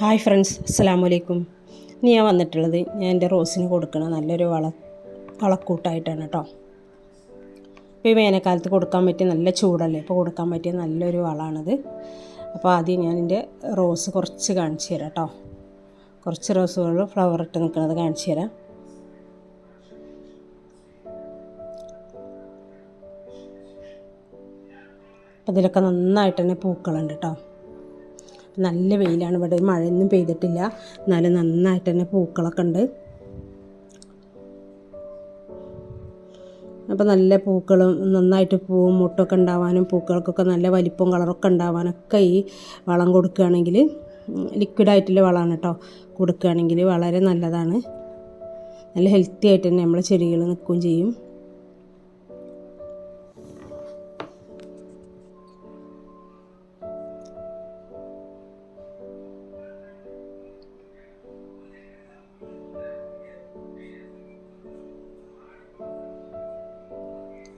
Hi friends അസ്സാം വലൈക്കും ഇനി ഞാൻ വന്നിട്ടുള്ളത് ഞാൻ എന്റെ റോസിന് കൊടുക്കണ നല്ലൊരു വള വളക്കൂട്ടായിട്ടാണ് കേട്ടോ. ഇപ്പോൾ ഈ വേനൽക്കാലത്ത് കൊടുക്കാൻ പറ്റിയ നല്ല ചൂടല്ലേ? ഇപ്പോൾ കൊടുക്കാൻ പറ്റിയ നല്ലൊരു വളമാണിത് അപ്പോൾ ആദ്യം ഞാൻ എന്റെ റോസ് കുറച്ച് കാണിച്ചു തരാം കേട്ടോ. കുറച്ച് റോസുകൾ ഫ്ലവർ ഇട്ട് നിൽക്കുന്നത് കാണിച്ചു തരാം. അതിലൊക്കെ നന്നായിട്ട് തന്നെ പൂക്കളുണ്ട് കേട്ടോ. നല്ല വെയിലാണ് ഇവിടെ. മഴയൊന്നും പെയ്തിട്ടില്ല. എന്നാലും നന്നായിട്ട് തന്നെ പൂക്കളൊക്കെ ഉണ്ട്. അപ്പോൾ നല്ല പൂക്കളും നന്നായിട്ട് പൂവും മുട്ടൊക്കെ ഉണ്ടാവാനും പൂക്കൾക്കൊക്കെ നല്ല വലിപ്പവും കളറൊക്കെ ഉണ്ടാവാനൊക്കെ ഈ വളം കൊടുക്കുകയാണെങ്കിൽ ലിക്വിഡായിട്ടുള്ള വളമാണ് കേട്ടോ. കൊടുക്കുകയാണെങ്കിൽ വളരെ നല്ലതാണ്. നല്ല ഹെൽത്തി ആയിട്ട് തന്നെ നമ്മളെ ചെടികൾ നിൽക്കുകയും ചെയ്യും.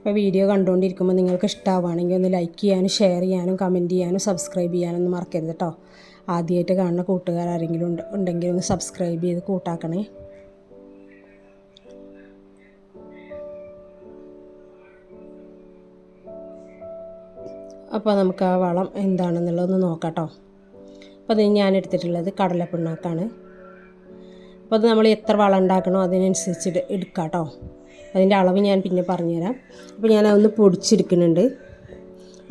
അപ്പോൾ വീഡിയോ കണ്ടുകൊണ്ടിരിക്കുമ്പോൾ നിങ്ങൾക്ക് ഇഷ്ടമാവുകയാണെങ്കിൽ ഒന്ന് ലൈക്ക് ചെയ്യാനും ഷെയർ ചെയ്യാനും കമന്റ് ചെയ്യാനും സബ്സ്ക്രൈബ് ചെയ്യാനൊന്നും മറക്കരുത് കേട്ടോ ആദ്യമായിട്ട് കാണുന്ന കൂട്ടുകാർ ആരെങ്കിലും ഉണ്ട് ഉണ്ടെങ്കിൽ ഒന്ന് സബ്സ്ക്രൈബ് ചെയ്ത് കൂട്ടാക്കണേ. അപ്പോൾ നമുക്ക് ആ വളം എന്താണെന്നുള്ളതൊന്ന് നോക്കാം കേട്ടോ അപ്പോൾ അത് ഞാൻ എടുത്തിട്ടുള്ളത് കടലപ്പിണ്ണാക്കാണ്. അപ്പോൾ അത് നമ്മൾ എത്ര വളം ഉണ്ടാക്കണോ അതിനനുസരിച്ച് എടുക്കാം കേട്ടോ അതിന്റെ അളവ് ഞാൻ പിന്നെ പറഞ്ഞുതരാം. അപ്പോൾ ഞാൻ അതൊന്ന് പൊടിച്ചെടുക്കുന്നുണ്ട്.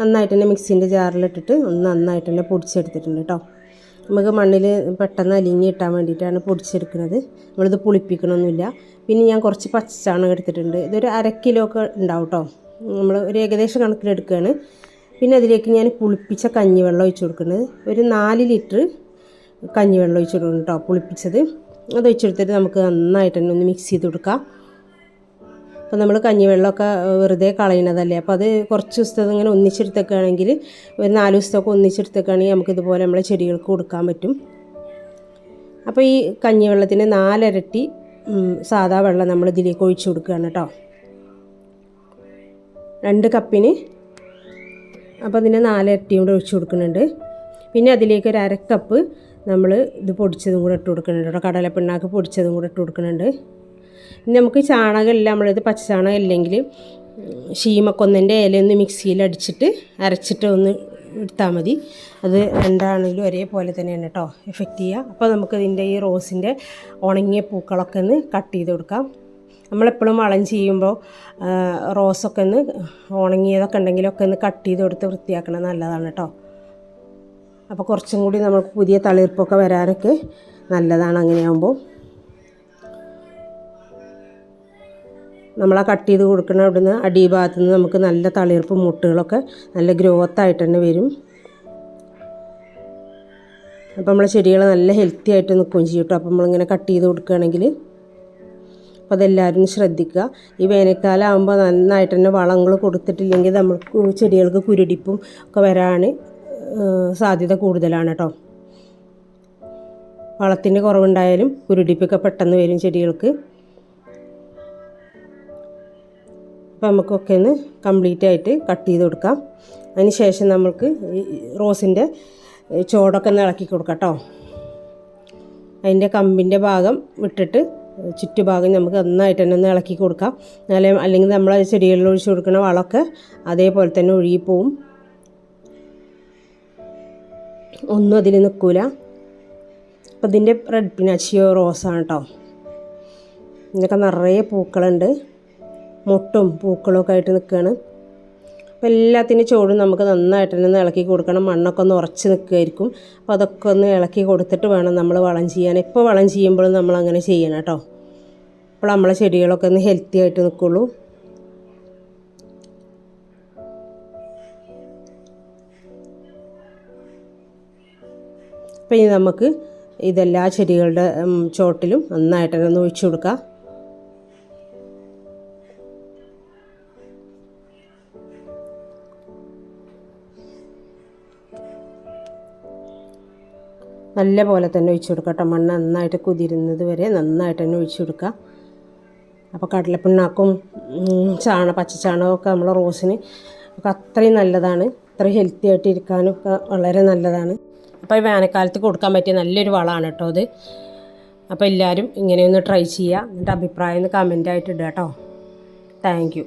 നന്നായിട്ട് തന്നെ മിക്സിന്റെ ജാറിലിട്ടിട്ട് ഒന്ന് നന്നായിട്ട് തന്നെ പൊടിച്ചെടുത്തിട്ടുണ്ട് കേട്ടോ. നമുക്ക് മണ്ണിൽ പെട്ടെന്ന് അലിഞ്ഞ് കിട്ടാൻ വേണ്ടിയിട്ടാണ് പൊടിച്ചെടുക്കുന്നത്. നമ്മളിത് പുളിപ്പിക്കണമൊന്നുമില്ല. പിന്നെ ഞാൻ കുറച്ച് പച്ചച്ചാണകം എടുത്തിട്ടുണ്ട്. ഇതൊരു അര കിലോ ഒക്കെ ഉണ്ടാവും കേട്ടോ. നമ്മൾ ഒരു ഏകദേശം കണക്കിലെടുക്കുകയാണ്. പിന്നെ അതിലേക്ക് ഞാൻ പുളിപ്പിച്ച കഞ്ഞിവെള്ളം ഒഴിച്ച് കൊടുക്കുന്നത്. ഒരു നാല് ലിറ്റർ കഞ്ഞിവെള്ളം ഒഴിച്ച് കൊടുക്കണം കേട്ടോ പുളിപ്പിച്ചത്. അത് ഒഴിച്ചെടുത്തിട്ട് നമുക്ക് നന്നായിട്ട് തന്നെ ഒന്ന് മിക്സ് ചെയ്ത് കൊടുക്കാം. അപ്പോൾ നമ്മൾ കഞ്ഞിവെള്ളമൊക്കെ വെറുതെ കളയുന്നതല്ലേ അപ്പോൾ അത് കുറച്ച് ദിവസത്തെ ഇങ്ങനെ ഒന്നിച്ചെടുത്തേക്കാണെങ്കിൽ ഒരു നാല് ദിവസത്തൊക്കെ ഒന്നിച്ചെടുത്തേക്കാണെങ്കിൽ നമുക്കിതുപോലെ നമ്മളെ ചെടികൾക്ക് കൊടുക്കാൻ പറ്റും. അപ്പോൾ ഈ കഞ്ഞിവെള്ളത്തിന് നാലരട്ടി സാധാ വെള്ളം നമ്മൾ ഇതിലേക്ക് ഒഴിച്ചു കൊടുക്കുകയാണ് കേട്ടോ. രണ്ട് കപ്പിന്. അപ്പോൾ അതിന് നാലരട്ടി കൂടെ ഒഴിച്ചു കൊടുക്കുന്നുണ്ട്. പിന്നെ അതിലേക്ക് ഒരു അരക്കപ്പ് നമ്മൾ ഇത് പൊടിച്ചതും കൂടെ ഇട്ട് കൊടുക്കുന്നുണ്ട് കേട്ടോ. കടലപ്പിണ്ണാക്ക് പൊടിച്ചതും കൂടെ ഇട്ട് കൊടുക്കുന്നുണ്ട്. ഇനി നമുക്ക് ചാണകമില്ല നമ്മളിത് പച്ചച്ചാണകം ഇല്ലെങ്കിൽ ഷീമക്കൊന്നിന്റെ ഇലയൊന്ന് മിക്സിയിൽ അടിച്ചിട്ട് അരച്ചിട്ട് ഒന്ന് എടുത്താൽ മതി. അത് രണ്ടാണെങ്കിലും ഒരേപോലെ തന്നെയാണ് കേട്ടോ എഫക്റ്റ് ചെയ്യുക. അപ്പോൾ നമുക്ക് ഇതിന്റെ ഈ റോസിന്റെ ഉണങ്ങിയ പൂക്കളൊക്കെ ഒന്ന് കട്ട് ചെയ്ത് കൊടുക്കാം. നമ്മളെപ്പോഴും വളം ചെയ്യുമ്പോൾ റോസൊക്കെ ഒന്ന് ഉണങ്ങിയതൊക്കെ ഉണ്ടെങ്കിലൊക്കെ ഒന്ന് കട്ട് ചെയ്ത് കൊടുത്ത് വൃത്തിയാക്കണം നല്ലതാണ് കേട്ടോ. അപ്പോൾ കുറച്ചും കൂടി നമുക്ക് പുതിയ തളിർപ്പൊക്കെ വരാനൊക്കെ നല്ലതാണ് അങ്ങനെയാകുമ്പോൾ നമ്മൾ കട്ട് ചെയ്ത് കൊടുക്കുന്ന അവിടുന്ന് അടിഭാഗത്തു നിന്ന് നമുക്ക് നല്ല തളിർപ്പ് മുട്ടുകളൊക്കെ നല്ല ഗ്രോത്ത് ആയിട്ട് തന്നെ വരും. അപ്പോൾ നമ്മളെ ചെടികൾ നല്ല ഹെൽത്തി ആയിട്ട് നിൽക്കുകയും ചെയ്യും കേട്ടോ അപ്പോൾ നമ്മളിങ്ങനെ കട്ട് ചെയ്ത് കൊടുക്കുകയാണെങ്കിൽ അപ്പോൾ അതെല്ലാവരും ശ്രദ്ധിക്കുക. ഈ വേനൽക്കാലം ആകുമ്പോൾ നന്നായിട്ട് തന്നെ വളങ്ങൾ കൊടുത്തിട്ടില്ലെങ്കിൽ നമുക്ക് ചെടികൾക്ക് കുരുടിപ്പും ഒക്കെ വരാൻ സാധ്യത കൂടുതലാണ് കേട്ടോ വളത്തിന്റെ കുറവുണ്ടായാലും കുരുടിപ്പൊക്കെ പെട്ടെന്ന് വരും ചെടികൾക്ക്. അപ്പോൾ നമുക്കൊക്കെ ഒന്ന് കംപ്ലീറ്റ് ആയിട്ട് കട്ട് ചെയ്ത് കൊടുക്കാം. അതിന് ശേഷം നമുക്ക് റോസിന്റെ ചോടൊക്കെ ഒന്ന് ഇളക്കി കൊടുക്കാം കേട്ടോ അതിന്റെ കമ്പിന്റെ ഭാഗം വിട്ടിട്ട് ചുറ്റുഭാഗം നമുക്ക് നന്നായിട്ട് തന്നെ ഒന്ന് ഇളക്കി കൊടുക്കാം. എന്നാലേ അല്ലെങ്കിൽ നമ്മൾ അത് ചെടികളിൽ ഒഴിച്ചു കൊടുക്കുന്ന വളമൊക്കെ അതേപോലെ തന്നെ ഒഴുകിപ്പോവും. ഒന്നും അതിൽ നിൽക്കില്ല അപ്പം ഇതിന്റെ റെഡ് പിനാച്ചിയോ റോസാണ് കേട്ടോ ഇതിനൊക്കെ നിറയെ പൂക്കളുണ്ട്. മുട്ടും പൂക്കളൊക്കെ ആയിട്ട് നിൽക്കുകയാണ് അപ്പോൾ എല്ലാത്തിന്റെ ചോടും നമുക്ക് നന്നായിട്ട് തന്നെ ഇളക്കി കൊടുക്കണം. മണ്ണൊക്കെ ഒന്ന് ഉറച്ച് നിൽക്കുമായിരിക്കും അപ്പോൾ അതൊക്കെ ഒന്ന് ഇളക്കി കൊടുത്തിട്ട് വേണം നമ്മൾ വളം ചെയ്യാൻ. ഇപ്പോൾ വളം ചെയ്യുമ്പോഴും നമ്മൾ അങ്ങനെ ചെയ്യണം കേട്ടോ. അപ്പോൾ നമ്മളെ ചെടികളൊക്കെ ഒന്ന് ഹെൽത്തി ആയിട്ട് നിൽക്കുള്ളൂ അപ്പോൾ ഇനി നമുക്ക് ഇതെല്ലാ ചെടികളുടെ ചോട്ടിലും നന്നായിട്ട് ഒന്ന് ഒഴിച്ചു കൊടുക്കാം. നല്ല പോലെ തന്നെ ഒഴിച്ചു കൊടുക്കുക കേട്ടോ. മണ്ണ് നന്നായിട്ട് കുതിരുന്നത് വരെ നന്നായിട്ട് തന്നെ ഒഴിച്ചു കൊടുക്കുക. അപ്പോൾ കടലപ്പിണ്ണാക്കും ചാണ പച്ചച്ചാണകമൊക്കെ നമ്മളെ റോസിന് ഒക്കെ അത്രയും നല്ലതാണ്. അത്ര ഹെൽത്തി ആയിട്ട് ഇരിക്കാനും ഒക്കെ വളരെ നല്ലതാണ്. അപ്പോൾ ഈ വേനൽക്കാലത്ത് കൊടുക്കാൻ പറ്റിയ നല്ലൊരു വളമാണ് കേട്ടോ അത്. അപ്പോൾ എല്ലാവരും ഇങ്ങനെയൊന്ന് ട്രൈ ചെയ്യുക. എന്നിട്ട് അഭിപ്രായം ഒന്ന് കമന്റായിട്ട് ഇടുക കേട്ടോ. താങ്ക്